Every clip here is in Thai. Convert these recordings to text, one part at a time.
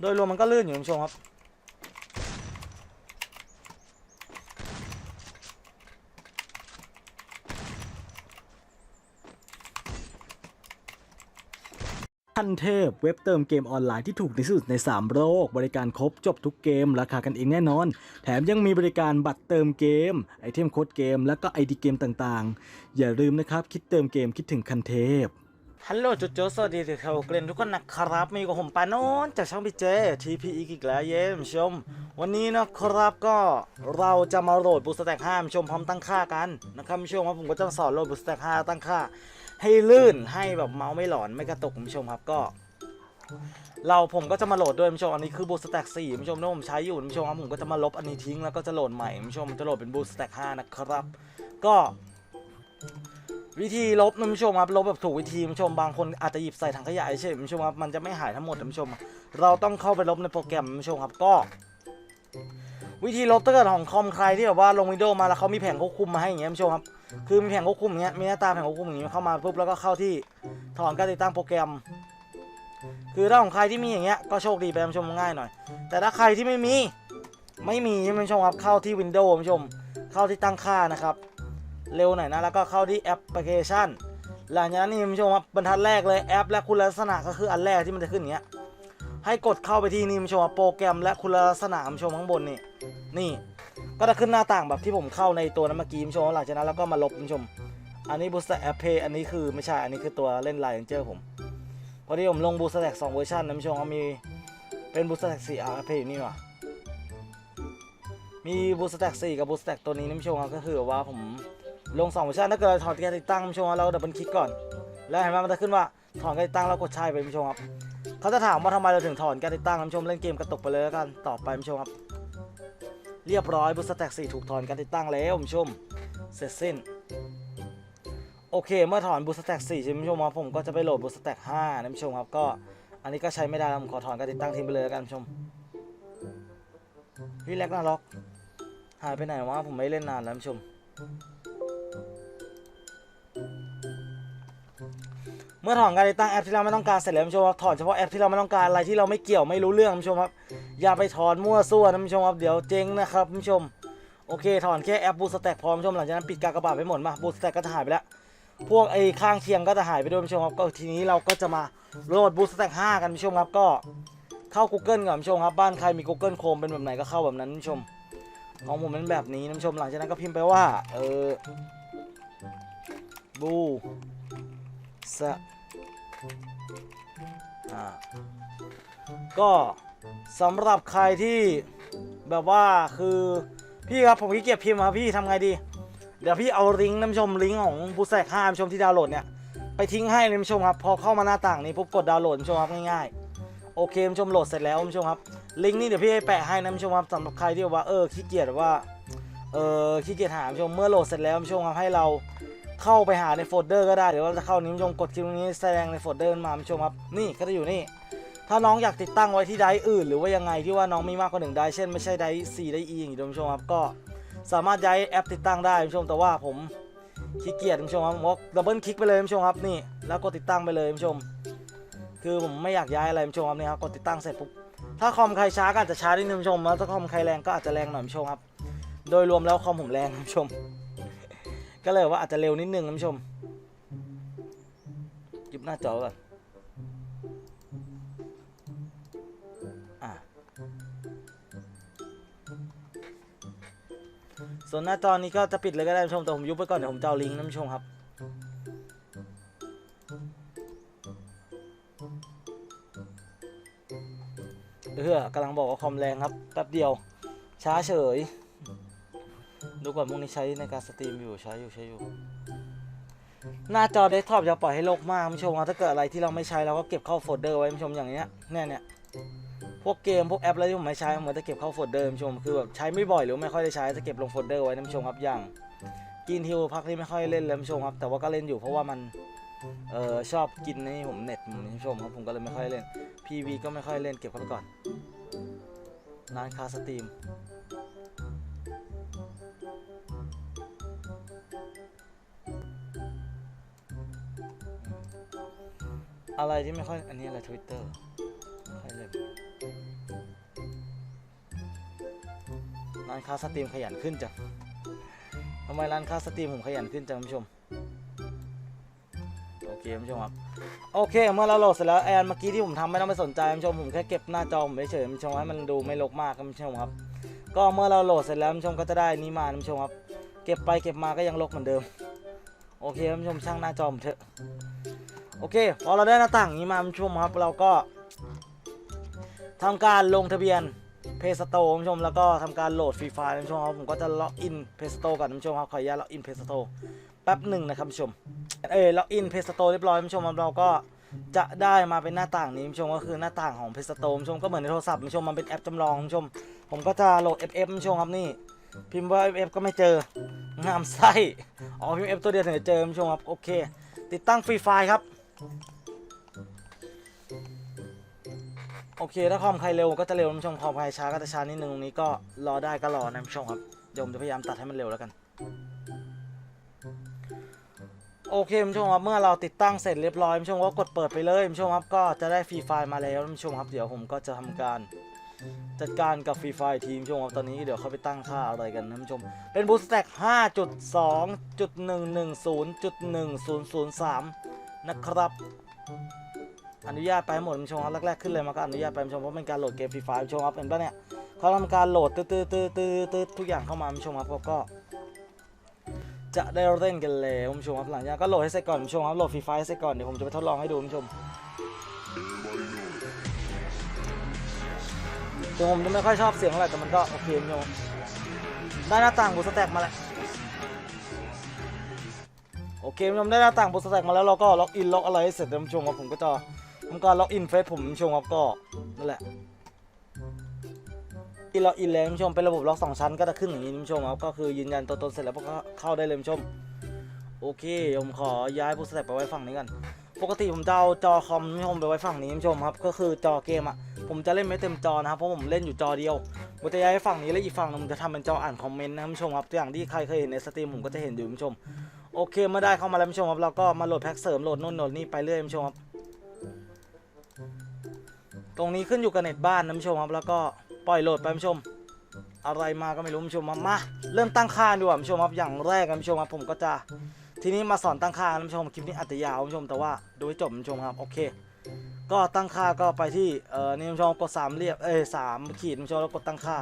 โดยรวมมันก็ลื่นอยู่คุณผู้ชมครับทันเทพเว็บเติมเกมออนไลน์ที่ถูกที่สุดใน 3 โลก บริการครบจบทุกเกม ราคากันเองแน่นอน แถมยังมีบริการบัตรเติมเกม ไอเทมโค้ดเกม และก็ไอดีเกมต่างๆ อย่าลืมนะครับ คิดเติมเกมคิดถึงคันเทพ ฮัลโหลจุดโจสวัสดีถึงเขาเกรนทุกคนนะครับมีกับผมปานนนจากช่องพี่เจทีพีอีกแล้วเย้คุณผู้ชม วันนี้นะครับก็เราจะมาโหลดบูสแต็ก5คุณผู้ชมพร้อมตั้งค่ากันนะครับชมครับผมก็จะสอนโหลดบูสแต็ก5ตั้งค่า ให้ลื่นให้แบบเมาส์ไม่หลอนไม่กระตุกคุณผู้ชมครับก็ เราผมก็จะมาโหลดด้วยคุณผู้ชมอันนี้คือบูสแต็ก4คุณผู้ชมที่ผมใช้อยู่คุณผู้ชมครับผมก็จะมาลบอันนี้ทิ้งแล้วก็จะโหลดใหม่คุณผู้ชมจะโหลดเป็นบูสแต็ก5นะครับ ก็ วิธีลบนะผู้ชมครับลบแบบถูกวิธีผู้ชมบางคนอาจจะหยิบใส่ถังขยะเฉยๆคุณผู้ชมครับมันจะไม่หายทั้งหมดผู้ชม เราต้องเข้าไปลบในโปรแกรมผู้ชมครับก็ วิธีลบถ้าเกิดของคอมใครที่แบบว่าลงวินโดีโอมาแล้วเขามีแผงควบคุมมาให้อย่างเงี้ยผู้ชมครับคือมีแผงควบคุมอย่างเงี้ยมีหน้าตาแผงควบคุมอย่างเงี้ยเข้ามาปุ๊บแล้วก็เข้าที่ถอนการติดตั้งโปรแกรม คือถ้าของใครที่มีอย่างเงี้ยก็โชคดีไปผู้ชมง่ายหน่อย แต่ถ้าใครที่ไม่มีไม่มีผู้ชมครับเข้าที่ Windows คุณผู้ชมเข้าที่ตั้งค่านะครับ เร็วหน่อยนะ แล้วก็เข้าที่แอปพลิเคชัน หลังจากนั้นนี่คุณผู้ชมครับบรรทัดแรกเลยแอป และคุณลักษณะก็คืออันแรกที่มันจะขึ้นอย่างเงี้ยให้กดเข้าไปที่นี่คุณผู้ชมโปรแกรมและคุณลักษณะคุณผู้ชมข้างบนนี่นี่ก็จะขึ้นหน้าต่างแบบที่ผมเข้าในตัวนั้นเมื่อกี้คุณผู้ชมหลังจากนั้นแล้วก็มาลบคุณผู้ชม อันนี้บูสต์แอปเพย์อันนี้คือไม่ใช่อันนี้คือตัวเล่นไลน์เจอร์ผมพอดีผมลงบูสต์แท็กสองเวอร์ชันนะคุณผู้ชมครับมีเป็นบูสต์แท็กสี่อาร์เพย์อยู่นี่ว่ะมีบูสต์แท็กสี่กับบูสต์แท็กตัวนี้นะคุณผู้ชมครับก็คือว่าผม ลง2เวอร์ชันถ้าเกิดเราถอนการติดตั้งผู้ชมครับเราดับเบิลคลิกก่อน แล้วเห็นไหมมันจะขึ้นว่าถอนการติดตั้งแล้วกดใช่ไปผู้ชมครับเขาจะถามว่าทำไมเราถึงถอนการติดตั้งผู้ชมเล่นเกมกระตุกไปเลยแล้วกันต่อไปผู้ชมครับ เรียบร้อยบูสแต็กสี่ถูกถอนการติดตั้งแล้วผู้ชมเสร็จสิ้นโอเค เมื่อถอนบูสแต็กสี่ใช่ไหมผู้ชมครับผมก็จะไปโหลดบูสแต็กห้านะผู้ชมครับก็อันนี้ก็ใช้ไม่ได้แล้วผมขอถอนการติดตั้งทิ้งไปเลยแล้วกันคุณผู้ชมพี่แล็กน่าล็อกหายไปไหนวะผมไม่เล่นนานแล้วผู้ชม มื่อถอนการติดตั้งแอปที่เราไม่ต้องการเสร็จแล้วคุณผู้ชมครับถอนเฉพาะแอปที่เราไม่ต้องการอะไรที่เราไม่เกี่ยวไม่รู้เรื่องคุณผู้ชมครับอย่าไปถอนมั่วซั่วนะคุณผู้ชมครับเดี๋ยวเจ๊งนะครับคุณผู้ชมโอเคถอนแค่แอปบูสแต็กพร้อมคุณผู้ชมหลังจากนั้นปิดกากบาทไปหมดมาบูสแต็กก็จะหายไปแล้วพวกไอ้ข้างเคียงก็จะหายไปด้วยคุณผู้ชมครับก็ทีนี้เราก็จะมาโหลดบูสแต็ก5กันคุณผู้ชมครับก็เข้า Google ก่อนคุณผู้ชมครับบ้านใครมี Google Chrome เป็นแบบไหนก็เข้าแบบนั้นคุณผู้ชมของผมเป็นแบบนี้คุณผู้ชมหลังจากนั้นก็พิมพ์ไปว่าเออบูส ก็สำหรับใครที่แบบว่าคือพี่ครับผมขี้เกียจพิมพ์ครับพี่ทำไงดี เดี๋ยวพี่เอาลิงก์น้ำชมลิงก์ของบูแสกห้าน้ำชมที่ดาวน์โหลดเนี่ยไปทิ้งให้น้ำชมครับพอเข้ามาหน้าต่างนี้ปุ๊บกดดาวน์โหลดน้ำชมครับง่ายๆโอเคน้ำชมโหลดเสร็จแล้วน้ำชมครับลิงก์นี้เดี๋ยวพี่ให้แปะให้น้ำชมครับสำหรับใครที่ว่าเออขี้เกียจว่าเออขี้เกียจหาน้ำชมเมื่อโหลดเสร็จแล้วน้ำชมครับให้เรา เข้าไปหาในโฟลเดอร์ก็ได้เดี๋ยวเราจะเข้านิ้วชมกดคลิกตรงนี้แสดงในโฟลเดอร์มาผู้ชมครับนี่ก็จะอยู่นี่ ถ้าน้องอยากติดตั้งไว้ที่ไดร์อื่น หรือว่ายังไงที่ว่าน้องมีมากกว่าหนึ่งไดร์เช่นไม่ใช่ไดร์4ไดร์ E อย่างนี้ผู้ชมครับก็สามารถย้ายแอปติดตั้งได้ผู้ชมแต่ว่าผมขี้เกียจผู้ชมครับผมก็ดับเบิลคลิกไปเลยผู้ชมครับนี่แล้วกดติดตั้งไปเลยผู้ชม คือผมไม่อยากย้ายอะไรผู้ชมครับนี่ครับกดติดตั้งเสร็จปุ๊บถ้าคอมใครช้าก็อาจจะช้านิดนึงผู้ชมแล้วถ้าคอมใครแรงก็อาจจะแรงหน่อยผู้ชมครับ โดยรวมแล้วคอมผมแรงผู้ชม ก็เลยว่าอาจจะเร็วนิดนึงคุณผู้ชมยิบหน้าจอก่อนส่วนหน้าจอนี้ก็จะปิดเลยก็ได้ท่านผู้ชมแต่ผมยุบไปก่อนเดี๋ยวผมจะเอาลิงก์นะท่านผู้ชมครับ เออกำลังบอกว่าคอมแรงครับแป๊บเดียว ช้าเฉย ดูก่อนพวกนี้ใช้ในการสตรีมอยู่ใช้อยู่ใช้อยู่ หน้าจอเดสก์ท็อปอย่าปล่อยให้โลกมากคุณผู้ชมครับถ้าเกิดอะไรที่เราไม่ใช้เราก็เก็บเข้าโฟลเดอร์ไว้คุณผู้ชมอย่างเนี้ยเนี่ยเนี่ยพวกเกมพวกแอปอะไรที่ผมไม่ใช้ผมจะเก็บเข้าโฟลเดอร์คุณผู้ชมคือแบบใช้ไม่บ่อยหรือไม่ค่อยได้ใช้จะเก็บลงโฟลเดอร์ไว้นะคุณผู้ชมครับอย่างกินทิวพักที่ไม่ค่อยเล่นเลยคุณผู้ชมครับ แต่ว่าก็เล่นอยู่เพราะว่ามันเออชอบกินนี่ผมเน็ตผมคุณผู้ชมครับผมก็เลยไม่ค่อยเล่น PV ก็ไม่ค่อยเล่นเก็บเข้าไปก่อนร้านค้าสตรีม อะไรที่ไม่ค่อยอันนี้อะไรทวิตเตอร์ใครเล่นร้านค้าสตรีมขยันขึ้นจ้ะทำไมร้านค้าสตรีมผมขยันขึ้นจังผู้ชมโอเคคุณผู้ชมครับโอเคเมื่อเราโหลดเสร็จแล้วแอนเมื่อกี้ที่ผมทำไม่ต้องไปสนใจคุณผู้ชมผมแค่เก็บหน้าจอผมเฉยๆคุณผู้ชมให้มันดูไม่รกมากคุณผู้ชมครับ ก็เมื่อเราโหลดเสร็จแล้วคุณผู้ชมก็จะได้นี่มาคุณผู้ชมครับ เก็บไปเก็บมาก็ยังรกเหมือนเดิม โอเคคุณผู้ชมช่างหน้าจอผมเถอะ โอเค พอเราได้หน้าต่างนี้มาท่านผู้ชมครับ เราก็ทำการลงทะเบียนเพสโตร์ท่านผู้ชมแล้วก็ทำการโหลดฟรีไฟล์ท่านผู้ชมครับผมก็จะล็อกอินเพสโตร์ก่อนท่านผู้ชมครับขออนุญาตล็อกอินเพสโตร์แป๊บหนึ่งนะครับท่านผู้ชมเออล็อกอินเพสโตร์เรียบร้อยท่านผู้ชมครับเราก็จะได้มาเป็นหน้าต่างนี้ท่านผู้ชมก็คือหน้าต่างของเพสโตร์ท่านผู้ชมก็เหมือนในโทรศัพท์ท่านผู้ชมมันเป็นแอปจำลองท่านผู้ชม ผมก็จะโหลด FF ท่านผู้ชมครับนี่พิมพ์ว่า FF ก็ไม่เจองามไส้อ๋อพิมพ์ F ตัวเดียวถึงจะเจอท่านผู้ชมครับโอเค ติดตั้งฟรีไฟล์ครับ โอเค ถ้าคอมใครเร็วก็จะเร็วท่านผู้ชมคอมใครช้าก็จะช้านิดนึงตรงนี้ก็รอได้ก็รอนะผู้ชมครับเดี๋ยวผมจะพยายามตัดให้มันเร็วแล้วกัน โอเคผู้ชมครับเมื่อเราติดตั้งเสร็จเรียบร้อยผู้ชมก็กดเปิดไปเลยผู้ชมครับก็จะได้ฟรีไฟล์มาแล้วผู้ชมครับเดี๋ยวผมก็จะทำการจัดการกับฟรีไฟล์ทีมผู้ชมครับตอนนี้เดี๋ยวเขาไปตั้งค่าอะไรกันนะท่านผู้ชม เป็นบูสแต็ก5.2.110.1003 นะครับ อนุญาตไปหมดท่านชมครับแรกๆขึ้นเลยมาก็อนุญาตไปท่านชมเพราะเป็นการโหลดเกมฟรีไฟล์ท่านผู้ชมครับเห็นปะเนี่ยเขาทำการโหลดตืดตืดตืดตืดตืดทุกอย่างเข้ามาท่านชมครับก็ จะได้เล่นกันแล้วคุณผู้ชมครับหลังจากก็โหลดให้เสร็จก่อนคุณผู้ชมครับโหลดฟรีไฟล์ให้เสร็จก่อนเดี๋ยวผมจะไปทดลองให้ดูคุณผู้ชมถึงผมจะไม่ค่อยชอบเสียงเท่าไรแต่มันก็โอเคคุณผู้ชมได้หน้าต่างบูสแต็กมาแล้ว โอเคผู้ชมได้หน้าต่างบูสแต็กมาแล้วเราก็ล็อกอินล็อกอะไรให้เสร็จแล้วผู้ชมครับผมก็จะทำการล็อกอินเฟซผมผู้ชมครับก็นั่นแหละอินล็อกอินแล้วผู้ชมเป็นระบบล็อกสองชั้นก็จะขึ้นอย่างนี้ผู้ชมครับก็คือยืนยันตัวตนเสร็จแล้วก็เข้าได้เลยผู้ชมโอเคผมขอย้ายบูสแต็กไปไว้ฝั่งนี้กันปกติผมจะเอาจอคอมผู้ชมไปไว้ฝั่งนี้ผู้ชมครับก็คือจอเกมอะผมจะเล่นไม่เต็มจอนะครับเพราะผมเล่นอยู่จอเดียวผมจะย้ายฝั่งนี้แล้วอีกฝั่งหนึงผมจะทำเป็นจออ่านคอมเมนต์นะผู้ชมครับอย่างที่ใครเคยเห็นในสตรีมผมก็จะเห็นอยู่ผู้ชม โอเคเมื่อได้เข้ามาแล้วผู้ชมครับเราก็มาโหลดแพ็กเสริมโหลดนู่นโหลดนี่ไปเรื่อยผู้ชมครับตรงนี้ขึ้นอยู่กับเน็ตบ้านนะผู้ชมครับแล้วก็ปล่อยโหลดไปผู้ชม อะไรมาก็ไม่รู้ผู้ชมมามาเริ่มตั้งค่าดีกว่าผู้ชมครับอย่างแรกคุณผู้ชมครับผมก็จะทีนี้มาสอนตั้งค่านะผู้ชมคลิปนี้อาจจะยาวผู้ชมแต่ว่าดูให้จบผู้ชมครับโอเค ก็ตั้งค่าก็ไปที่เอ่อนี่ผู้ชมกดสามเรียบเอ้ยสามขีดผู้ชมแล้วกดตั้งค่า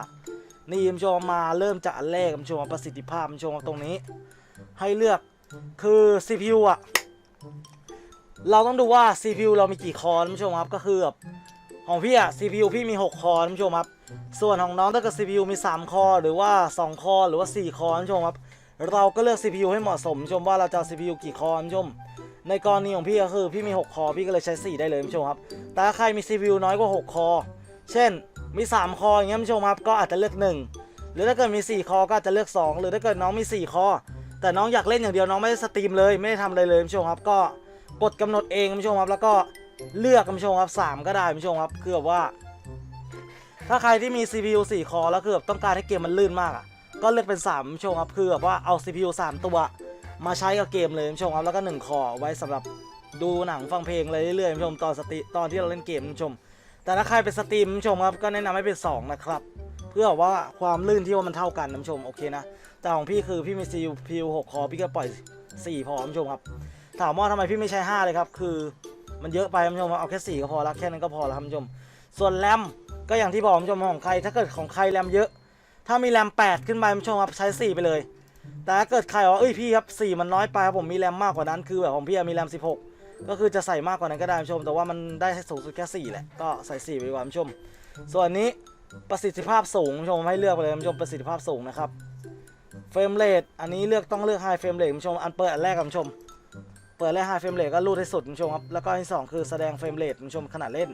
นี่ผู้ชมมาเริ่มจากอันแรกผู้ชมประสิทธิภาพผู้ชมตรงนี้ ให้เลือก คือ CPU อะ เราต้องดูว่า CPU เรามีกี่คอร์คุณผู้ชมครับ ก็คือแบบของพี่อะ CPU พี่มี 6 คอร์คุณผู้ชมครับ ส่วนของน้องถ้าเกิด CPU มี 3 คอร์หรือว่า 2 คอร์หรือว่า 4 คอร์คุณผู้ชมครับ เราก็เลือก CPU ให้เหมาะสมชมว่าเราจะ CPU กี่คอร์คุณผู้ชม ในกรณีของพี่ก็คือพี่มี 6 คอร์พี่ก็เลยใช้ 4 ได้เลยคุณผู้ชมครับ แต่ถ้าใครมี CPU น้อยกว่า 6 คอร์เช่น มี 3 คอร์อย่างเงี้ยคุณผู้ชมครับ ก็อาจจะเลือก 1 หรือถ้าเกิดมี 4 คอร์ก็อาจจะเลือก 2 หรือถ้าเกิดน้องมี 4 คอร์ แต่น้องอยากเล่นอย่างเดียวน้องไม่ได้สตรีมเลยไม่ได้ทำอะไรเลยคุณผู้ชมครับก็กดกำหนดเองคุณผู้ชมครับ แล้วก็เลือกคุณผู้ชมครับ3ก็ได้คุณผู้ชมครับคือแบบว่า ถ้าใครที่มี CPU 4 คอแล้วคือแบบต้องการให้เกมมันลื่นมากอะก็เลือกเป็น3คุณผู้ชมครับคือแบบว่าเอา CPU 3 ตัว มาใช้กับเกมเลยคุณผู้ชมครับแล้วก็ 1 คอไว้สำหรับดูหนังฟังเพลงอะไรเรื่อยๆคุณผู้ชมตอนสตรีตอนที่เราเล่นเกมคุณผู้ชม แต่ถ้าใครเป็นสตรีมคุณผู้ชมครับก็แนะนำให้เป็น 2 นะครับ เพื่อว่าความลื่นที่ว่ามันเท่ากันคุณผู้ชมโอเคนะ แต่ของพี่คือพี่มี CPU 6คอพี่ก็ปล่อย4พอคุณผู้ชมครับ ถามว่าทำไมพี่ไม่ใช้5เลยครับ คือมันเยอะไปคุณผู้ชมเอาแค่4ก็พอละแค่นั้นก็พอแล้วคุณผู้ชม ส่วนแรมก็อย่างที่บอกคุณผู้ชมของใคร ถ้าเกิดของใครแรมเยอะ ถ้ามีแรม8ขึ้นไปคุณผู้ชมครับใช้4ไปเลย แต่ถ้าเกิดใครบอกว่าเอ้ยพี่ครับ4มันน้อยไปครับผมมีแรมมากกว่านั้นคือแบบของพี่อะมีแรม16ก็คือจะใส่มากกว่านั้นก็ได้คุณผู้ชม แต่ว่ามันได้สูงสุดแค่4แหละก็ใส่4ไปดีกว่าคุณผู้ชม ส่วนนี้ประสิทธิภาพสูงคุณผู้ชมให้เลือกไปเลยคุณผู้ชมประสิทธิภาพสูงนะครับ รมเรทอันนี้เลือกต้องเลือกไฮเฟรมเรทคุณผู้ชมอันเปิดอันแรกครับคุณผู้ชมเปิดแรกไฮเฟรมเรทก็รูดให้สุดคุณผู้ชมครับแล้วก็อันที่สองคือแสดงเฟรมเรทคุณผู้ชมขนาดเล่น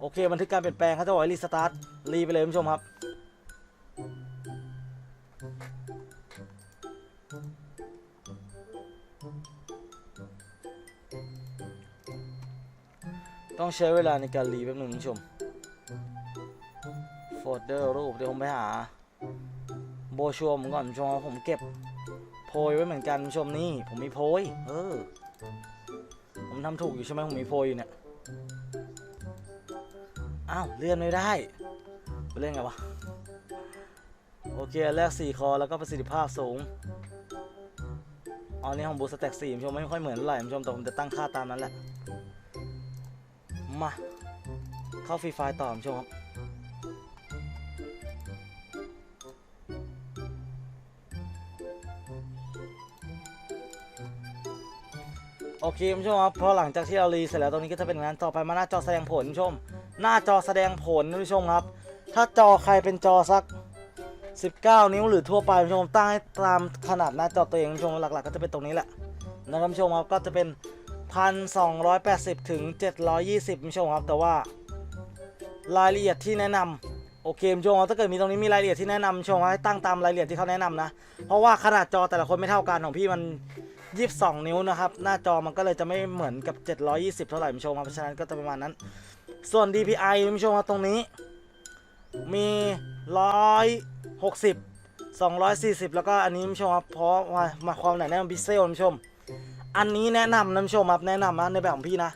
โอเคบันทึกการเปลี่ยนแปลงเขาจะบอกให้รีสตาร์ทรีไปเลยคุณผู้ชมครับต้องใช้เวลาในการรีแป๊บนึงคุณผู้ชมโฟลเดอร์รูปเดี๋ยวผมไปหา โบชัวผมก่อนคุณผู้ชมครับผมเก็บโพยไว้เหมือนกันคุณผู้ชมนี่ผมมีโพย เออ ผมทำถูกอยู่ใช่ไหมผมมีโพยอยู่เนี่ยอ้าวเลื่อนไม่ได้ไปเล่นไงวะโอเคแรก4คอแล้วก็ประสิทธิภาพสูงอ๋อนี่ของบูสแต็กสี่คุณผู้ชมไม่ค่อยเหมือนเท่าไหร่คุณผู้ชมแต่ผมจะตั้งค่าตามนั้นแหละมาเข้าฟรีไฟล์ต่อคุณผู้ชมครับ โอเคคุณผู้ชมครับพอหลังจากที่เรารีเสร็จแล้วตรงนี้ก็จะเป็นงานต่อไปมาหน้าจอแสดงผลคุณผู้ชม หน้าจอแสดงผลคุณผู้ชมครับ ถ้าจอใครเป็นจอสัก 19 นิ้วหรือทั่วไปคุณผู้ชมตั้งให้ตามขนาดหน้าจอตัวเองคุณผู้ชมหลักๆ ก็จะเป็นตรงนี้แหละนะครับคุณผู้ชมครับก็จะเป็น 1,280 ถึง 720คุณผู้ชมครับ แต่ว่ารายละเอียดที่แนะนำโอเคคุณผู้ชมครับถ้าเกิดมีตรงนี้มีรายละเอียดที่แนะนำคุณผู้ชมครับให้ตั้งตามรายละเอียดที่เขาแนะนำนะเพราะว่าขนาดจอแต่ละคนไม่เท่ากันของพี่มัน 22 นิ้วนะครับ หน้าจอมันก็เลยจะไม่เหมือนกับ 720 เท่าไหร่คุณผู้ชมครับเพราะฉะนั้นก็จะประมาณนั้น ส่วน DPI คุณผู้ชมครับตรงนี้ มี 160 240 แล้วก็อันนี้คุณผู้ชมครับเพราะว่ามาความหนาแน่นพิเซลคุณผู้ชม อันนี้แนะนำนะคุณผู้ชมครับแนะนำนะในแบบของพี่นะ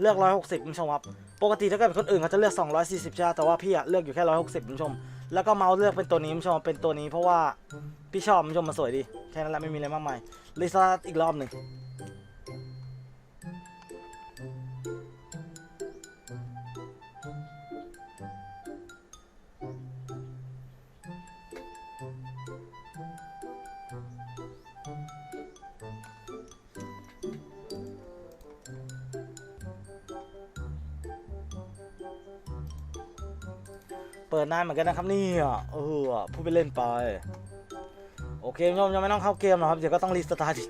เลือก 160คุณผู้ชมครับปกติถ้าเกิดเป็นคนอื่นเขาจะเลือก 240ใช่ไหมแต่ว่าพี่อะเลือกอยู่แค่ 160คุณผู้ชม แล้วก็เมาส์เลือกเป็นตัวนี้คุณผู้ชมเป็นตัวนี้เพราะว่า พี่ชอบคุณผู้ชมมันสวยดี แค่นั้นแหละไม่มีอะไรมากมายรีสตาร์ทอีกรอบหนึ่งเปิดนานเหมือนกันนะครับนี่ยเออพูดไปเล่นไป โอเคคุณผู้ชมยังไม่ต้องเข้าเกมหรอกครับเดี๋ยวก็ต้องรีสตาร์ท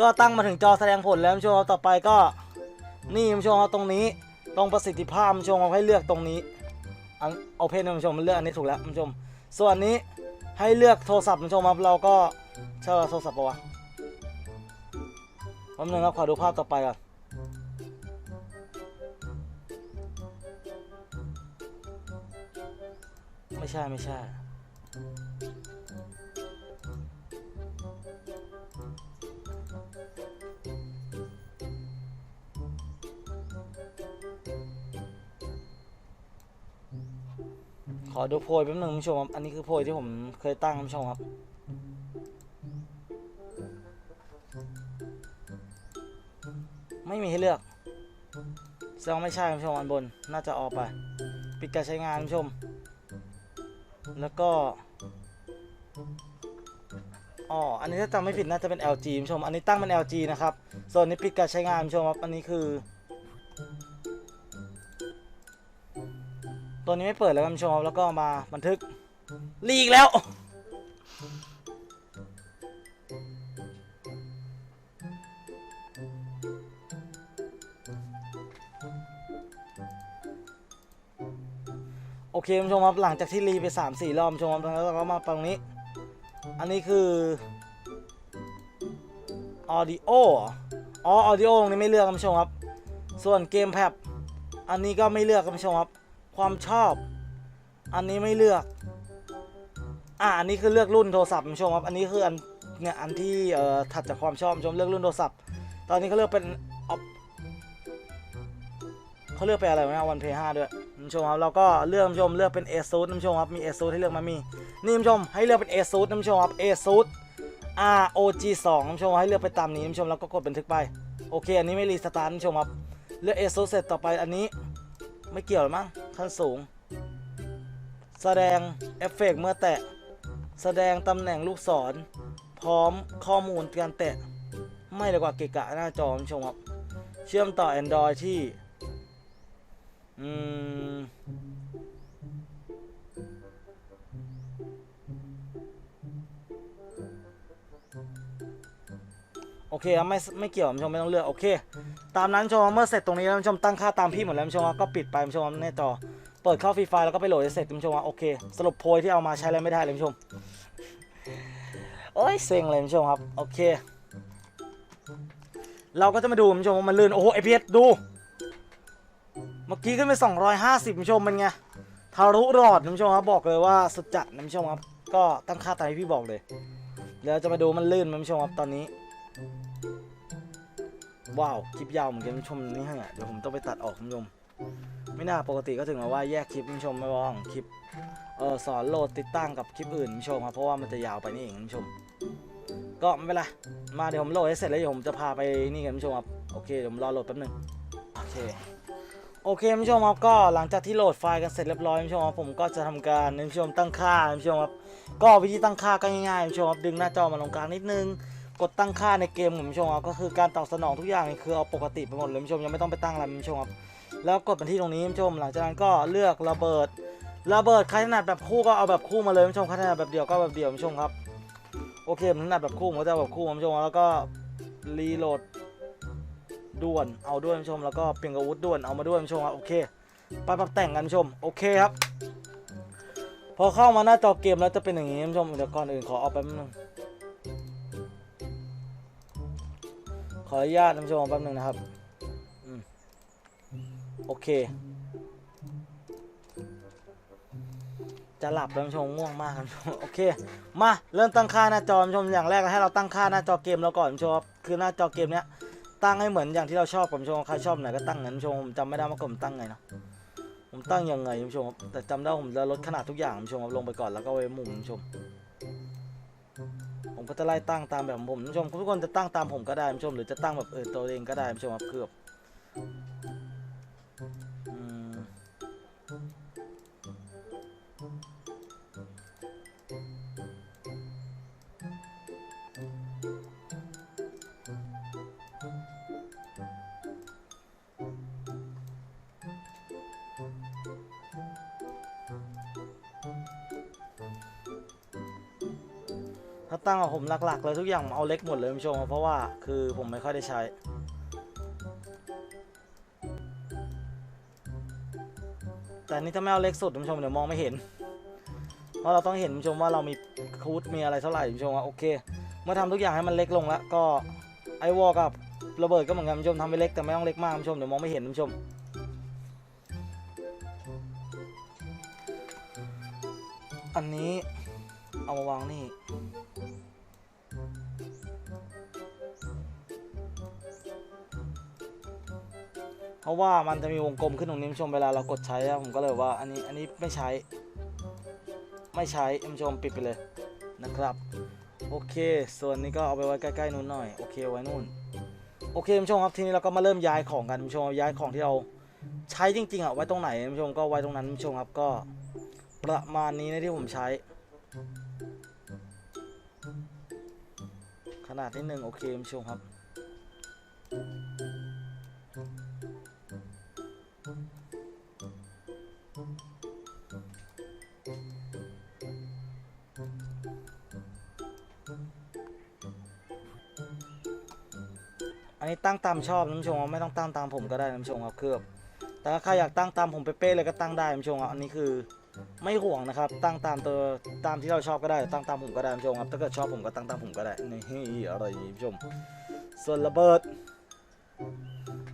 ก็ตั้งมาถึงจอแสดงผลแล้วคุณผู้ชมครับต่อไปก็นี่คุณผู้ชมครับตรงนี้ตรงประสิทธิภาพคุณผู้ชมครับให้เลือกตรงนี้อันเอาเพนคุณผู้ชมมันเลือกอันนี้ถูกแล้วคุณผู้ชม ส่วนนี้ให้เลือกโทรศัพท์คุณผู้ชมครับเราก็ใช่ว่าโทรศัพท์ปะวะแป๊บนึงครับขอดูภาพต่อไปก่อนไม่ใช่ไม่ใช่ ขอดูโพยแป๊บนึงคุณผู้ชมครับ อันนี้คือโพยที่ผมเคยตั้งคุณผู้ชมครับ ไม่มีให้เลือกแสดงไม่ใช่คุณผู้ชมอันบน น่าจะออกไป ปิดการใช้งานคุณผู้ชม แล้วก็อ๋อ อันนี้ถ้าจำไม่ผิดน่าจะเป็น LG คุณผู้ชม อันนี้ตั้งเป็น LG นะครับ ส่วนนี้ปิดการใช้งานคุณผู้ชมครับ อันนี้คือ ตัวนี้ไม่เปิดแล้วคุณผู้ชมแล้วก็มาบันทึกลีกแล้ว โอเคคุณผู้ชมครับหลังจากที่รีไป 3 4 รอบคุณผู้ชมครับแล้วเราก็มาตรงนี้ อันนี้คือ audio ออ๋อ audio ตรงนี้ไม่เลือกคุณผู้ชมครับ ส่วนเกมแพปอันนี้ก็ไม่เลือกคุณผู้ชมครับ ความชอบ อันนี้ไม่เลือก อ่าอันนี้คือเลือกรุ่นโทรศัพท์ชมครับ อันนี้คืออันเนี่ยอันที่เอ่อถัดจากความชอบชมเลือกรุ่นโทรศัพท์ ตอนนี้เขาเลือกเป็นเขาเลือกเป็นอะไรวะวันเพย์ห้าด้วยคุณชมครับเราก็เลือกคุณชมเลือกเป็น ASUS คุณชมครับมี ASUS ให้เลือกมามีนี่คุณชมให้เลือกเป็น ASUS คุณชมครับ ASUS ROG 2คุณชมให้เลือกไปตามนี้คุณชมแล้วก็กดบันทึกไปโอเค อันนี้ไม่รีสตาร์ทคุณชมครับเลือก ASUS เสร็จต่อไปอันนี้ ไม่เกี่ยวหรอมั้งขั้นสูง แสดงเอฟเฟกต์เมื่อแตะ แสดงตำแหน่งลูกศร พร้อมข้อมูลการแตะ ไม่ดีกว่าเกะกะหน้าจอมชมครับ เชื่อมต่อ Android ที่ อืม โอเคไม่ไม่เกี่ยวคุณผู้ชมไม่ต้องเลือกโอเค ตามนั้นผู้ชมเมื่อเสร็จตรงนี้แล้วคุณผู้ชมตั้งค่าตามพี่หมดแล้วคุณผู้ชมก็ปิดไปคุณผู้ชมในจอเปิดเข้าฟรีไฟล์แล้วก็ไปโหลดเสร็จคุณผู้ชมว่าโอเคสรุปโพยที่เอามาใช้อะไรไม่ได้เลยคุณผู้ชมโอ้ยเซ็งเลยคุณผู้ชมครับโอเค เราก็จะมาดูคุณผู้ชมว่ามันลื่นโอ้โหไอพีเอสดู เมื่อกี้ขึ้นไป 250คุณผู้ชมเป็นไงทะลุรอดคุณผู้ชมครับบอกเลยว่าสุดจัดคุณผู้ชมครับก็ตั้งค่าตามที่พี่บอกเลยเดี๋ยวจะมาดูมันลื่นคุณผู้ชมครับตอนนี้ ว้าวคลิปยาวเหมือนกันผู้ชมนี่ฮะเดี๋ยวผมต้องไปตัดออกคุณผู้ชมไม่น่าปกติก็ถึงมาว่าแยกคลิปคุณผู้ชมไม่ว่างคลิปเออสอนโหลดติดตั้งกับคลิปอื่นคุณผู้ชมครับเพราะว่ามันจะยาวไปนี่เองคุณผู้ชม ก็ไม่เป็นไรมาเดี๋ยวผมโหลดให้เสร็จแล้วเดี๋ยวผมจะพาไปนี่กันคุณผู้ชมครับโอเคเดี๋ยวผมรอโหลดแป๊บนึงโอเคโอเคคุณผู้ชมครับก็หลังจากที่โหลดไฟล์กันเสร็จเรียบร้อยคุณผู้ชมครับผมก็จะทำการคุณผู้ชมตั้งค่าคุณผู้ชมครับก็วิธีตั้งค่าก็ง่ายๆคุณผู้ชมครับดึงหน้าจอมาตรงกลางนิดนึง กดตั้งค่าในเกมคุณผู้ชมครับก็คือการตอบสนองทุกอย่างนี่คือเอาปกติไปหมดเลยคุณผู้ชมยังไม่ต้องไปตั้งอะไรคุณผู้ชมครับแล้วกดมาที่ตรงนี้คุณผู้ชม หลังจากนั้นก็เลือกระเบิดระเบิดใครถนัดแบบคู่ก็เอาแบบคู่มาเลยคุณผู้ชมใครถนัดแบบเดียวก็แบบเดียวคุณผู้ชมครับโอเคผมถนัดแบบคู่ผมก็จะแบบคู่คุณผู้ชมแล้วก็รีโหลดด่วนเอาด้วยคุณผู้ชมแล้วก็เปลี่ยนอาวุธด่วนเอามาด้วยคุณผู้ชมครับโอเคไปปรับแต่งกันคุณผู้ชมโอเคครับ พอเข้ามาหน้าจอเกมแล้วจะเป็นอย่างนี้คุณผู้ชมเดี๋ยวก่อนอื่นขอเอาแป๊บนึง ขออนุญาตท่านผู้ชมแป๊บนึงนะครับอืมโอเค จะหลับแล้วท่านผู้ชมง่วงมากครับท่านผู้ชมโอเค มาเริ่มตั้งค่าหน้าจอท่านผู้ชมอย่างแรกให้เราตั้งค่าหน้าจอเกมเราก่อนท่านผู้ชมครับคือหน้าจอเกมเนี้ยตั้งให้เหมือนอย่างที่เราชอบผมชมใครชอบไหนก็ตั้งนั้นท่านผู้ชมผมจำไม่ได้ว่าผมตั้งไงเนาะผมตั้งยังไงท่านผู้ชมครับแต่จำได้ว่าผมจะลดขนาดทุกอย่างท่านผู้ชมครับลงไปก่อนแล้วก็ไว้มุมท่านผู้ชม ผมก็จะไล่ตั้งตามแบบผมท่านผู้ชมทุกคนจะตั้งตามผมก็ได้ท่านผู้ชมหรือจะตั้งแบบเออตัวเองก็ได้ท่านผู้ชมครับคือแบบ ตั้งของผมหลักๆเลยทุกอย่างเอาเล็กหมดเลยท่านผู้ชมเพราะว่าคือผมไม่ค่อยได้ใช้แต่นี่ถ้าไม่เอาเล็กสุดท่านผู้ชมเดี๋ยวมองไม่เห็น เพราะเราต้องเห็นท่านผู้ชมว่าเรามีคูดมีอะไรเท่าไหร่ท่านผู้ชมว่าโอเค เมื่อทำทุกอย่างให้มันเล็กลงแล้วก็ไอวอลกับระเบิดก็เหมือนกันท่านผู้ชมทำให้เล็กแต่ไม่ต้องเล็กมากท่านผู้ชมเดี๋ยวมองไม่เห็นท่านผู้ชมอันนี้เอามาวางนี่ เพราะว่ามันจะมีวงกลมขึ้นตรงนี้ผู้ชมเวลาเรากดใช้อะผมก็เลยว่าอันนี้อันนี้ไม่ใช้ ไม่ใช้ท่านผู้ชมปิดไปเลยนะครับโอเค ส่วนนี้ก็เอาไปไว้ใกล้ๆนู้นหน่อยโอเคไว้นู่นโอเคผู้ชมครับทีนี้เราก็มาเริ่มย้ายของกันผู้ชมย้ายของที่เราใช้จริงๆอะไว้ตรงไหนผู้ชมก็ไว้ตรงนั้นผู้ชมครับก็ประมาณนี้นะที่ผมใช้ ขนาดที่หนึ่งโอเคผู้ชมครับ อันนี้ตั้งตามชอบนะท่านผู้ชมครับไม่ต้องตั้งตามผมก็ได้นะท่านผู้ชมครับคือแบบแต่ถ้าใครอยากตั้งตามผมเป๊ะเลยก็ตั้งได้นผู้ชมครับอันนี้คือไม่ห่วงนะครับ ตั้งตามตัวตามที่เราชอบก็ได้ ตั้งตามผมก็ได้นผู้ชมครับถ้าเกิดชอบผมก็ตั้งตามผมก็ได้นี่อะไรอย่างนี้ท่ชม ส่วนระเบิด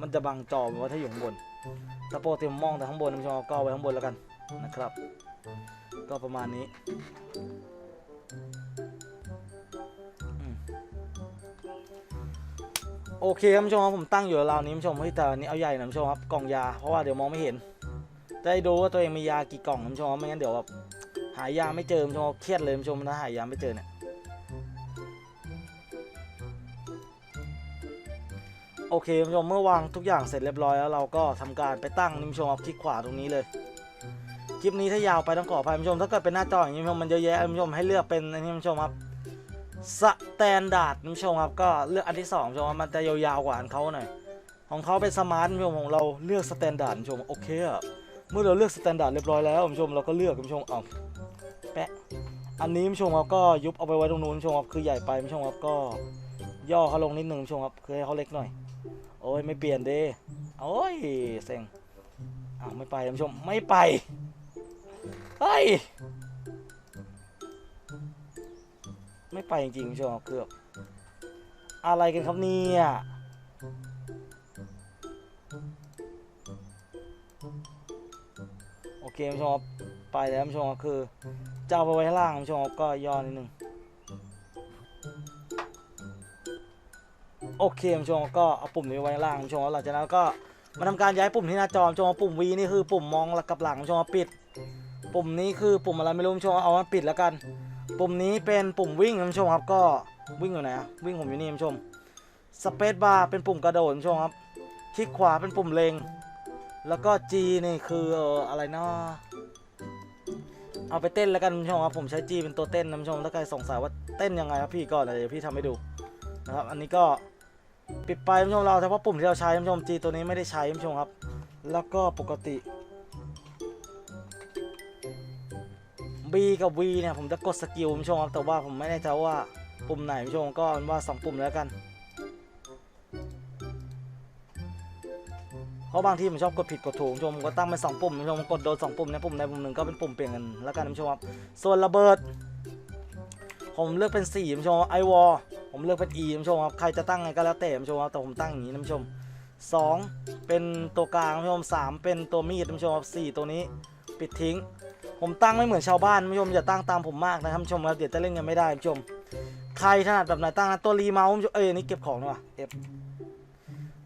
มันจะบังจอไว้ถ้าอยู่ข้างบนแต่ปกติผมมองแต่ข้างบนนผู้ชมครับก็ไว้ข้างบนแล้วกันนะครับ ก็ประมาณนี้ โอเคครับผู้ชมครับผมตั้งอยู่ราวนี้ผู้ชมเฮ้ยแต่อันนี้เอาใหญ่หนะผู้ชมครับกล่องยาเพราะว่าเดี๋ยวมองไม่เห็นจะได้ดูว่าตัวเองมียากี่กล่องนผู้ชมครับไม่งั้นเดี๋ยวแบบหายาไม่เจอผู้ชมเครียดเลยผู้ชมถ้าหายาไม่เจอเนี่ยโอเคผู้ชมเมื่อวางทุกอย่างเสร็จเรียบร้อยแล้วเราก็ทำการไปตั้งนี่ผู้ชมครับคลิกขวาตรงนี้เลยคลิปนี้ถ้ายาวไปต้องขออภัยผู้ชมถ้าเกิดเป็นหน้าจออย่างนี้ผู้ชมมันเยอะแยะผู้ชมให้เลือกเป็นอันนี้ผู้ชมครับ สแตนดาร์ดคุณผู้ชมครับก็เลือกอันที่สองคุณผู้ชมมันจะยาวๆกว่าอันเขาหน่อยของเขาเป็นสมาร์ทคุณผู้ชมของเราเลือกสแตนดาร์ดคุณผู้ชมโอเคอะเมื่อเราเลือกสแตนดาร์ดเรียบร้อยแล้วคุณผู้ชมเราก็เลือกคุณผู้ชมเอาแปะอันนี้คุณผู้ชมครับก็ยุบเอาไปไว้ตรงนู้นคุณผู้ชมครับคือใหญ่ไปคุณผู้ชมครับก็ย่อเขาลงนิดนึงคุณผู้ชมครับคือให้เขาเล็กหน่อย โอ้ยไม่เปลี่ยนเด้โอ้ยเซ็งอ้าวไม่ไปคุณผู้ชมไม่ไปเฮ้ย ไม่ไปจริงๆคุณชมครับคือบ อะไรกันครับเนี่ยโอเคคุณชมครับไปแล้วคุณชมครับคือจะเอาไปไว้ข้างล่างคุณชมครับก็ย่อนิดนึงโอเคคุณชมครับก็เอาปุ่มนี้ไว้ข้างล่างคุณชมครับหลังจากนั้นก็มาทำการย้ายปุ่มที่หน้าจอคุณชมครับปุ่ม V นี่คือปุ่มมองกลับหลังคุณชมครับปิด ปุ่มนี้คือปุ่มอะไรไม่รู้คุณผู้ชมเอามาปิดแล้วกัน ปุ่มนี้เป็นปุ่มวิ่งคุณผู้ชมครับก็วิ่งอยู่ไหนอะวิ่งผมอยู่นี่คุณผู้ชมสเปซบาร์เป็นปุ่มกระโดดคุณผู้ชมครับคลิกขวาเป็นปุ่มเลงแล้วก็ G นี่คืออะไรนะเอาไปเต้นแล้วกันคุณผู้ชมครับผมใช้ G เป็นตัวเต้นนะคุณผู้ชมถ้าใครสงสัยว่าเต้นยังไงครับพี่ก็เดี๋ยวพี่ทำให้ดูนะครับอันนี้ก็ปิดไปคุณผู้ชมเราเฉพาะปุ่มที่เราใช้คุณผู้ชม G ตัวนี้ไม่ได้ใช้คุณผู้ชมครับ แล้วก็ปกติ B กับ V เนี่ยผมจะกดสกิลคุณผู้ชมครับแต่ว่าผมไม่แน่ใจว่าปุ่มไหนคุณผู้ชมก็เอาเป็นว่าสองปุ่มแล้วกันเพราะบางทีผมชอบกดผิดกดถูกคุณผู้ชมก็ตั้งเป็นสองปุ่มคุณผู้ชมกดโดนสองปุ่มเนี่ยปุ่มใดปุ่มหนึ่งก็เป็นปุ่มเปลี่ยนกันแล้วกันคุณผู้ชมครับส่วนระเบิด ผมเลือกเป็น4คุณผู้ชมไอวอลผมเลือกเป็น E คุณผู้ชมครับใครจะตั้งไงก็แล้วแต่คุณผู้ชมครับแต่ผมตั้งอย่างนี้คุณผู้ชมสองเป็นตัวกลางคุณผู้ชมสามเป็นตัวมีดคุณผู้ชมครับสี่ตัวนี้ปิดทิ้ง ผมตั้งไม่เหมือนชาวบ้านผู้ชมอย่าตั้งตามผมมากนะครับผู้ชมครับเดี๋ยวจะเล่นกันไม่ได้ผู้ชม ใครถนัดแบบไหนตั้งนะตัวรีเมาส์เอ้ยนี่เก็บของดีกว่า F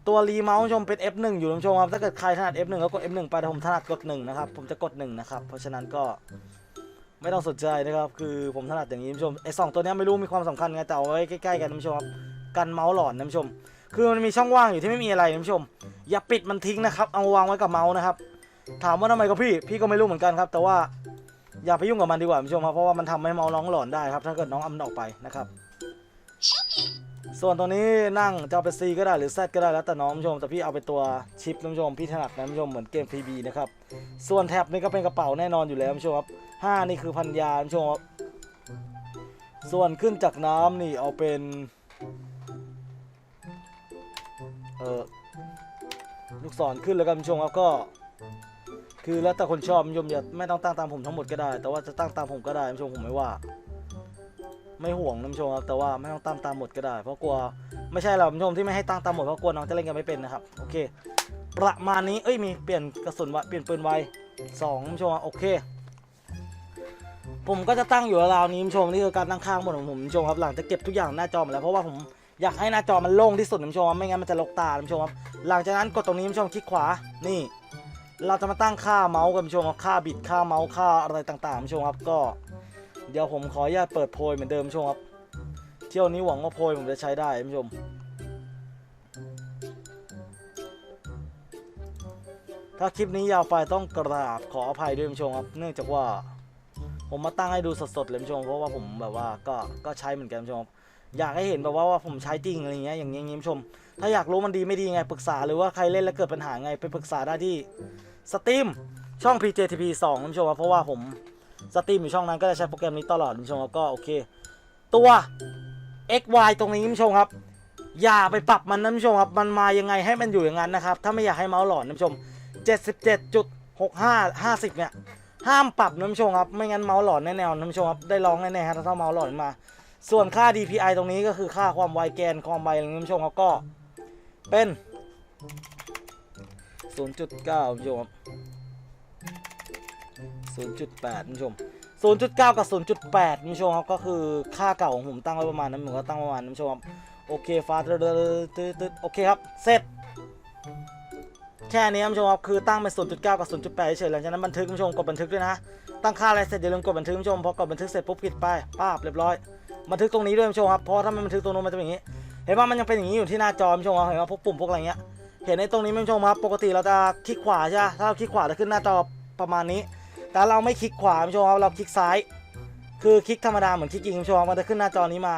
ตัวรีเมาส์ผู้ชมเป็น F1 อยู่ผู้ชมครับถ้าเกิดใครถนัด F1 ก็กด F1 ไปแต่ผมถนัดกด1นะครับผมจะกด1นะครับเพราะฉะนั้นก็ไม่ต้องสนใจนะครับคือผมถนัดอย่างนี้ผู้ชมไอ้สองตัวนี้ไม่รู้มีความสำคัญไงแต่เอาไว้ใกล้ๆกันผู้ชมครับกันเมาส์หลอนนะผู้ชม คือมันมีช่องว่างอยู่ที่ไม่มีอะไรนะผู้ชม อย่าปิดมันทิ้งนะครับเอาวางไว้กับเมาส์นะครับถามว่าทำไมกับพี่ พี่ก็ไม่รู้เหมือนกันครับ แต่ว่า อย่าไปยุ่งกับมันดีกว่าคุณผู้ชมครับเพราะว่ามันทำให้เมาน้องหลอนได้ครับ ถ้าเกิดน้องเอามันออกไปนะครับ ส่วนตัวนี้นั่งจะเอาไป C ก็ได้หรือ Z ก็ได้แล้วแต่น้องคุณผู้ชมแต่พี่เอาไปตัวชิปคุณผู้ชมพี่ถนัดนะคุณผู้ชมเหมือนเกม PB นะครับส่วนแท็บนี่ก็เป็นกระเป๋าแน่นอนอยู่แล้วคุณผู้ชมครับห้านี่คือพันยาคุณผู้ชมครับส่วนขึ้นจากน้ำนี่เอาเป็นเออลูกศรขึ้นแล้วกันคุณผู้ชมครับก็ คือแล้วแต่คนชอบคุณผู้ชมอย่าไม่ต้องตั้งตามผมทั้งหมดก็ได้ แต่ว่าจะตั้งตามผมก็ได้คุณผู้ชมผมไม่ว่า ไม่ห่วงนะคุณผู้ชมครับแต่ว่าไม่ต้องตั้งตามหมดก็ได้ เพราะกลัวไม่ใช่หรอกคุณผู้ชมที่ไม่ให้ตั้งตามหมดเพราะกลัวน้องจะเล่นกันไม่เป็นนะครับโอเค ประมาณนี้เอ้ยมีเปลี่ยนกระสุนไวเปลี่ยนปืนไวสองคุณผู้ชมโอเค ผมก็จะตั้งอยู่ราวนี้คุณผู้ชมนี่คือการตั้งค่าหมดของผมคุณผู้ชมครับหลังจากเก็บทุกอย่างหน้าจอหมดแล้วเพราะว่าผมอยากให้หน้าจอมันโล่งที่สุดคุณผู้ชมไม่งั้นมันจะลกตาคุณผู้ชมครับหลังจากนั้นกดตรงนี้ผู้ชมคลิกขวานี่ เราจะมาตั้งค่าเมาส์กันผู้ชมครับค่าบิดค่าเมาส์ค่าอะไรต่างๆผู้ชมครับก็ เดี๋ยวผมขออนุญาตเปิดโพยเหมือนเดิมผู้ชมครับ เที่ยวนี้หวังว่าโพยผมจะใช้ได้คุณผู้ชม ถ้าคลิปนี้ยาวไปต้องกราบขออภัยด้วยคุณผู้ชมครับ เนื่องจากว่า ผมมาตั้งให้ดูสดๆเลยคุณผู้ชมเพราะว่าผมแบบว่าก็ก็ใช้เหมือนกันคุณผู้ชมอยากให้เห็นแบบว่าว่าผมใช้จริงอะไรเงี้ยอย่างเงี้ยอย่างงี้คุณผู้ชม ถ้าอยากรู้มันดีไม่ดีไงปรึกษาหรือว่าใครเล่นแล้วเกิดปัญหาไงไปปรึกษาได้ที่สตรีมช่อง PJTP 2คุณผู้ชมครับเพราะว่าผมสตรีมอยู่ช่องนั้นก็จะใช้โปรแกรมนี้ตลอดคุณผู้ชมครับก็โอเค ตัว XY ตรงนี้คุณผู้ชมครับ อย่าไปปรับมันนะคุณผู้ชมครับ มันมายังไงให้มันอยู่อย่างนั้นนะครับ ถ้าไม่อยากให้เมาส์หลอนนะคุณผู้ชม 77.65 50 เนี่ย ห้ามปรับนะคุณผู้ชมครับ ไม่งั้นเมาส์หลอนแน่ๆนคุณผู้ชมครับ ได้ลองแน่ๆครับถ้าเมาส์หลอนมา ส่วนค่า DPI ตรงนี้ก็คือค่าความไวแกนความไวคุณผู้ชมครับก็ เป็น 0.9คุณผู้ชม0.8คุณผู้ชม 0.9 กับ 0.8คุณผู้ชมครับก็คือค่าเก่าของผมตั้งไว้ประมาณนั้นผมก็ตั้งประมาณนั้นคุณผู้ชมครับโอเคฟ้าดตึ๊ดตึ๊ดโอเคครับ เสร็จ แค่นี้คุณผู้ชมครับคือตั้งเป็น 0.9 กับ 0.8 เฉยๆหลังจากนั้นบันทึกคุณผู้ชมกดบันทึกด้วยนะ ตั้งค่าอะไรเสร็จอย่าลืมกดบันทึกคุณผู้ชมพอกดบันทึกเสร็จปุ๊บปิดไปป้าบเรียบร้อย บันทึกตรงนี้ด้วยคุณผู้ชมครับเพราะถ้าไม่บันทึกตรงนู้นมันจะเป็นอย่างนี้ เห็นว่ามันยังเป็นอย่างนี้อยู่ที่หน้าจอคุณผู้ชมครับเห็นว่าพวกปุ่มพวกอะไรเงี้ยเห็นในตรงนี้คุณผู้ชมครับปกติเราจะคลิกขวาใช่ไหมถ้าเราคลิกขวาจะขึ้นหน้าจอประมาณนี้ แต่เราไม่คลิกขวาชมครับเราคลิกซ้าย คือคลิกธรรมดาเหมือนคลิกยิงชมครับมันจะขึ้นหน้าจอนี้มา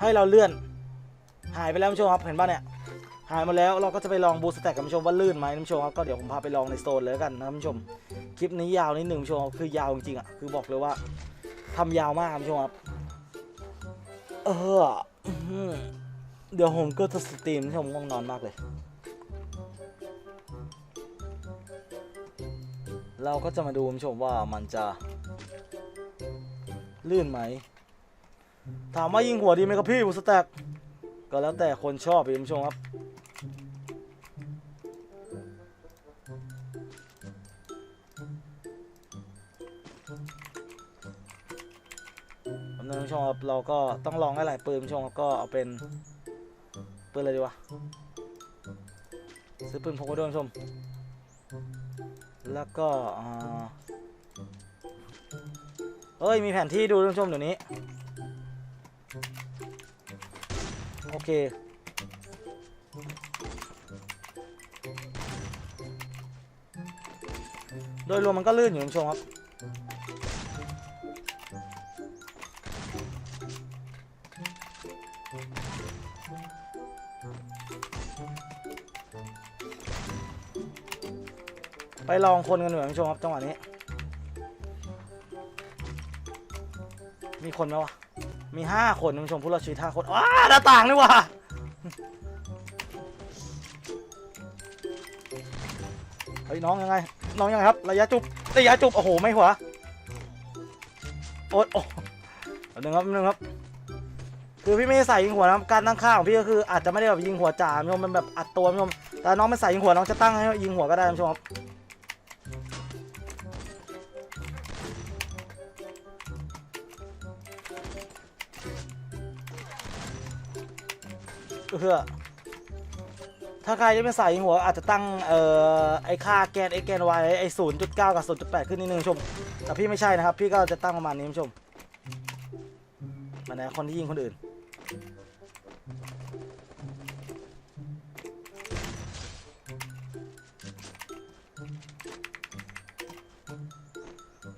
ให้เราเลื่อน หายไปแล้วคุณผู้ชมครับเห็นป่ะเนี่ยหายมาแล้วเราก็จะไปลองบูสแต็กกับผู้ชมว่าลื่นไหมคุณผู้ชมครับก็เดี๋ยวผมพาไปลองในโซนเลยกันนะผู้ชม คลิปนี้ยาวนิดหนึ่งผู้ชมครับคือยาวจริงๆอะคือบอกเลยว่าทำยาวมากคุณผู้ชมครับเออ เดี๋ยวผมก็จะสตรีมคุณผู้ชมง่วงนอนมากเลย เราก็จะมาดูผู้ชมว่ามันจะ ลื่นไหม ถามว่ายิงหัวดีไหมครับพี่บูสแต็กก็แล้วแต่คนชอบคุณผู้ชมครับผมนึกผู้ชมครับเราก็ต้องลองให้หลายปืนคุณผู้ชมครับก็เอาเป็น ปืนอะไรดีวะซื้อปืนพกไว้ด้วยท่านผู้ชม แล้วก็เอ้ย มีแผนที่ดูท่านผู้ชมเดี๋ยวนี้ โอเค โดยรวมมันก็ลื่นอยู่ท่านผู้ชมครับ ไปลองคนกันหน่อยท่านผู้ชมครับจังหวะนี้ มีคนไหมวะ มีห้าคนท่านผู้ชมผู้รอดชีวิตห้าคนอ้าหน้าต่างนี่ว่ะเฮ้ยน้องยังไง น้องยังไงครับ ระยะจุบระยะจุบโอ้โห ไม่หัว โอ๊ยโอ้ดึงครับแป๊บนึงครับ คือพี่ไม่ใส่ยิงหัวนะครับ การตั้งค่าของพี่ก็คืออาจจะไม่ได้แบบยิงหัวจ่าท่านผู้ชมเป็นแบบอัดตัวท่านผู้ชมแต่น้องไม่ใส่ยิงหัวน้องจะตั้งให้ยิงหัวก็ได้ท่านผู้ชมครับ เพื่อถ้าใครที่เป็นสายยิงหัวอาจจะตั้งเอ่อไอ้ค่าแกน x แกน y ไอ้ศูนย์จุดเก้ากับศูนย์จุดแปดขึ้นนิดนึงชม แต่พี่ไม่ใช่นะครับ พี่ก็จะตั้งประมาณนี้ชมมันนะคนที่ยิงคนอื่น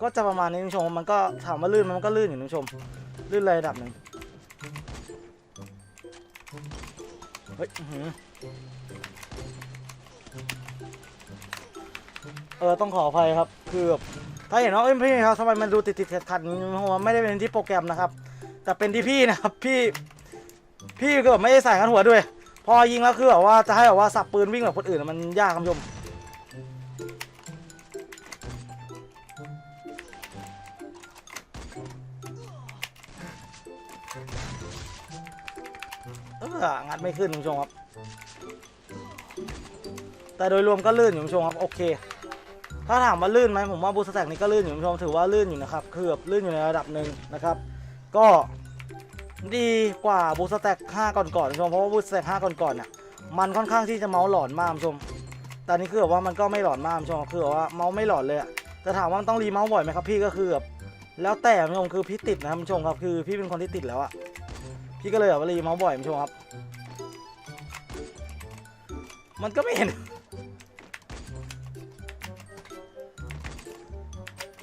ก็จะประมาณนี้คุณผู้ชม มันก็ถามว่าลื่นมันก็ลื่นอยู่คุณผู้ชม ลื่นเลยระดับหนึ่ง ฮ้ยเออต้องขออภัยครับ คือแบบถ้าเห็นว่าเอ้ยพี่ครับทำไมมันดูติดติดขัดขัดๆผมว่าไม่ได้เป็นที่โปรแกรมนะครับ แต่เป็นที่พี่นะครับ พี่ พี่ก็แบบไม่ได้ใส่กันหัวด้วย พอยิงแล้วคือแบบว่าจะให้แบบว่าสับปืนวิ่งแบบคนอื่นมันยากครับคุณผู้ชม งัดไม่ขึ้นคุณผู้ชมครับ แต่โดยรวมก็ลื่นอยู่คุณผู้ชมครับโอเค ถ้าถามว่าลื่นไหมผมว่าบูสแต็กนี้ก็ลื่นอยู่คุณผู้ชมถือว่าลื่นอยู่นะครับคือบลื่นอยู่ในระดับหนึ่งนะครับ ก็ดีกว่าบูสแต็ก5ก่อนๆคุณผู้ชมเพราะว่าบูสแต็ก5ก่อนๆน่ะมันค่อนข้างที่จะเมาส์หลอนมากคุณผู้ชมแต่นี้คือแบบว่ามันก็ไม่หลอนมากคุณผู้ชมคือแบบว่าเมาส์ไม่หลอนเลยอะแต่ถามว่ามันต้องรีเมาส์บ่อยไหมครับพี่ก็คือแบบแล้วแต่คุณผู้ชมคือพี่ติดนะครับคุณผู้ชมครับคือพี่เป็นคนที่ติดแล้วอะพี่ก็เลยแบบรีเมาส์บ่อยคุณผู้ชมครับ มันก็ไม่เห็น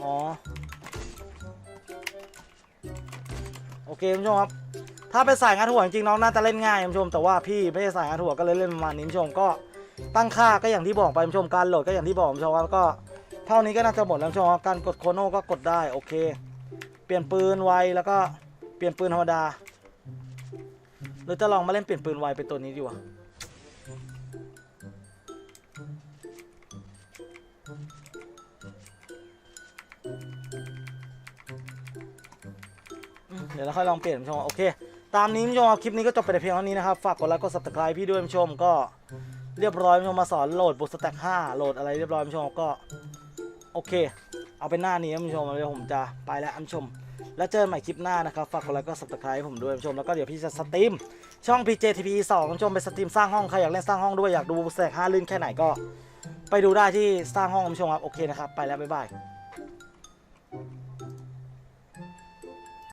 อ๋อ โอเคคุณผู้ชมครับ ถ้าเป็นสายงานหัวจริงๆน้องน่าจะเล่นง่ายคุณผู้ชม แต่ว่าพี่ไม่ใช่สายงานหัวก็เลยเล่นประมาณนี้คุณผู้ชมก็ตั้งค่าก็อย่างที่บอกไปคุณผู้ชมการโหลดก็อย่างที่บอกคุณผู้ชมครับก็เท่านี้ก็น่าจะหมดแล้วคุณผู้ชมการกดโคโน่ก็กดได้โอเค เปลี่ยนปืนไวแล้วก็เปลี่ยนปืนธรรมดาหรือจะลองมาเล่นเปลี่ยนปืนไวเป็นตัวนี้ดีกว่า เดี๋ยวเราค่อยลองเปลี่ยนผู้ชมโอเค ตามนี้ผู้ชมครับคลิปนี้ก็จบไปแต่เพียงเท่านี้นะครับ ฝากกดไลค์กด subscribe พี่ด้วยผู้ชมก็เรียบร้อยผู้ชมมาสอนโหลดบทสแต็ก5โหลดอะไรเรียบร้อยผู้ชมก็โอเค เอาเป็นหน้านี้นะผู้ชมเดี๋ยวผมจะไปแล้วผู้ชม แล้วเจอกันใหม่คลิปหน้านะครับ ฝากกดไลค์ก็ subscribe ผมด้วยผู้ชมแล้วก็เดี๋ยวพี่จะสตรีมช่อง PJTP 2ผู้ชมไปสตรีมสร้างห้องใครอยากเล่นสร้างห้องด้วยอยากดูแสกห้าลื่นแค่ไหนก็ ไปดูได้ที่สร้างห้องผู้ชมครับโอเคนะครับไปแล้วบ๊ายบาย